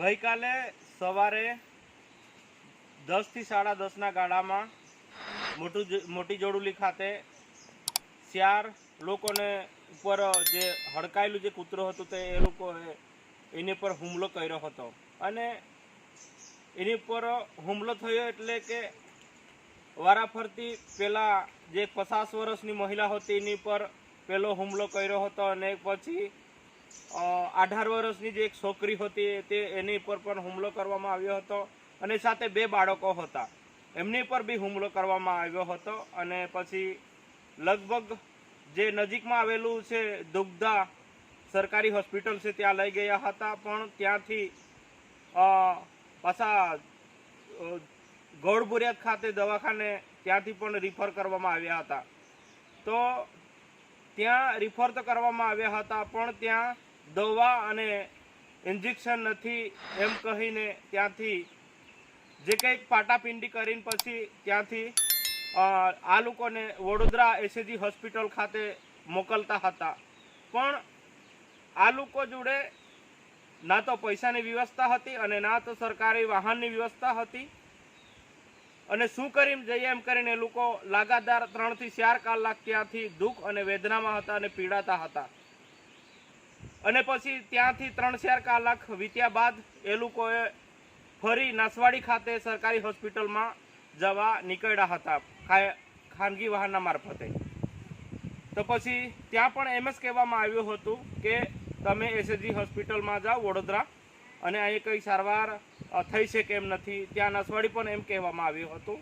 ગઈકાલે સવારે દસથી સાડા દસના ગાળામાં મોટું મોટી જોડુલી ખાતે ચાર લોકોને ઉપર જે હડકાયેલું જે કૂતરો હતું તે એ લોકોએ એની પર હુમલો કર્યો હતો. અને એની ઉપર હુમલો થયો એટલે કે વારાફરતી પહેલાં જે પચાસ વર્ષની મહિલા હતી એની પર પેલો હુમલો કર્યો હતો અને પછી અઢાર વર્ષની જે એક છોકરી હતી તે એની પર પણ હુમલો કરવામાં આવ્યો હતો અને સાથે બે બાળકો હતા. એમની પર બી હુમલો કરવામાં આવ્યો હતો અને પછી લગભગ જે નજીકમાં આવેલું છે દુગ્ધા સરકારી હોસ્પિટલ છે ત્યાં લઈ ગયા હતા પણ ત્યાંથી પાછા અ, ખાતે દવાખાને ત્યાંથી પણ રિફર કરવામાં આવ્યા હતા. તો ત્યાં રિફર તો કરવામાં આવ્યા હતા, પણ ત્યાં દવા અને ઇન્જેક્શન નથી એમ કહીને ત્યાંથી જે કંઈક પાટાપિંડી કરીને પછી ત્યાંથી આ લોકોને વડોદરા એસએજી હોસ્પિટલ ખાતે મોકલતા હતા. પણ આ લોકો જોડે ના તો પૈસાની વ્યવસ્થા હતી અને ના તો સરકારી વાહનની વ્યવસ્થા હતી. અને શું કરીને જઈએ એમ કરીને એ લોકો લાગાતાર ત્રણથી ચાર કલાક ત્યાંથી દુઃખ અને વેદનામાં હતા અને પીડાતા હતા. અને પછી ત્યાંથી ત્રણ ચાર કલાક વીત્યા બાદ એ લોકોએ ફરી નસવાડી ખાતે સરકારી હોસ્પિટલમાં જવા નીકળ્યા હતા ખાનગી વાહનના મારફતે. તો પછી ત્યાં પણ એમ જ કહેવામાં આવ્યું હતું કે તમે એસએજી હોસ્પિટલમાં જાઓ, વડોદરા. અને અહીં કંઈ સારવાર થઈ શકે એમ નથી. ત્યાં નસવાડી પણ એમ કહેવામાં આવ્યું હતું.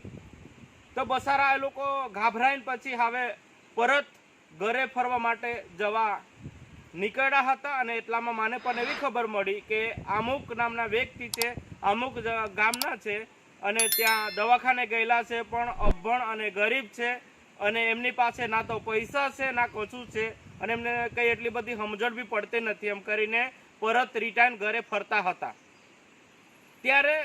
તો બસારા એ લોકો ગાભરાઈને પછી હવે પરત ઘરે ફરવા માટે જવા નીકળ્યા હતા અને એટલામાં મને પણ એવી ખબર મળી કે અમુક નામના વ્યક્તિ છે, અમુક ગામના છે અને ત્યાં દવાખાને ગયેલા છે, પણ અભણ અને ગરીબ છે અને એમની પાસે ના તો પૈસા છે, ના કશું છે અને એમને કંઈ એટલી બધી સમજણ બી પડતી નથી. એમ કરીને પરત રિટર્ન ઘરે ફરતા હતા. ત્યારે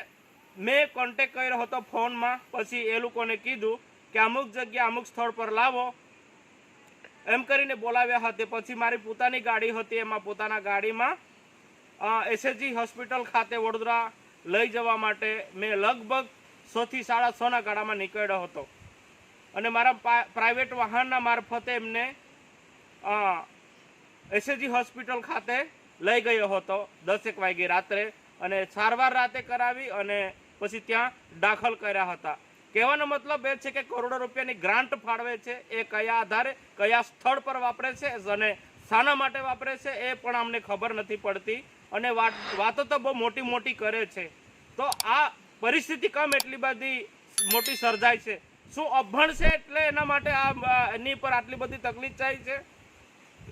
મેં કોન્ટેક કર્યો હતો ફોનમાં. પછી એ લોકોને કીધું કે અમુક જગ્યા અમુક સ્થળ પર લાવો. એમ કરીને બોલાવ્યા હતા. પછી મારી પોતાની ગાડી હતી. એમાં પોતાના ગાડીમાં એસએસજી હોસ્પિટલ ખાતે વડોદરા લઈ જવા માટે મેં લગભગ સોથી સાડા સોના ગાડામાં નીકળ્યો હતો. અને મારા પ્રાઇવેટ વાહનના મારફતે એમને એસએજી હોસ્પિટલ ખાતે લઈ ગયો હતો દસેક વાગે રાત્રે અને સારવાર રાતે કરાવી અને પછી ત્યાં દાખલ કર્યા હતા. કહેવાનો મતલબ એ છે કે કરોડો રૂપિયાની ગ્રાન્ટ ફાળવે છે, એ કયા આધારે, કયા સ્થળ પર વાપરે છે અને શાના માટે વાપરે છે એ પણ અમને ખબર નથી પડતી અને વાત- તો બહુ મોટી મોટી કરે છે. તો આ પરિસ્થિતિ કમ એટલી બધી મોટી સર્જાય છે. શું અભણ છે એટલે એના માટે આ, એની પર આટલી બધી તકલીફ થાય છે?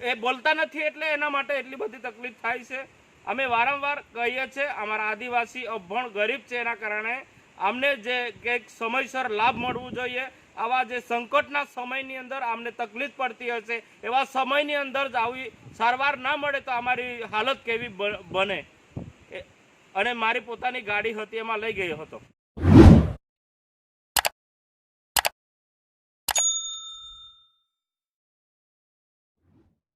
એ બોલતા નથી એટલે એના માટે એટલી બધી તકલીફ થાય છે. અમે વારંવાર કહીએ છીએ, અમારા આદિવાસી અભણ ગરીબ છે એના કારણે અમને જે કંઈક સમયસર લાભ મળવું જોઈએ, આવા જે સંકટના સમયની અંદર અમને તકલીફ પડતી હશે, એવા સમયની અંદર જ આવી સારવાર ના મળે તો અમારી હાલત કેવી બને. અને મારી પોતાની ગાડી હતી એમાં લઈ ગયો હતો.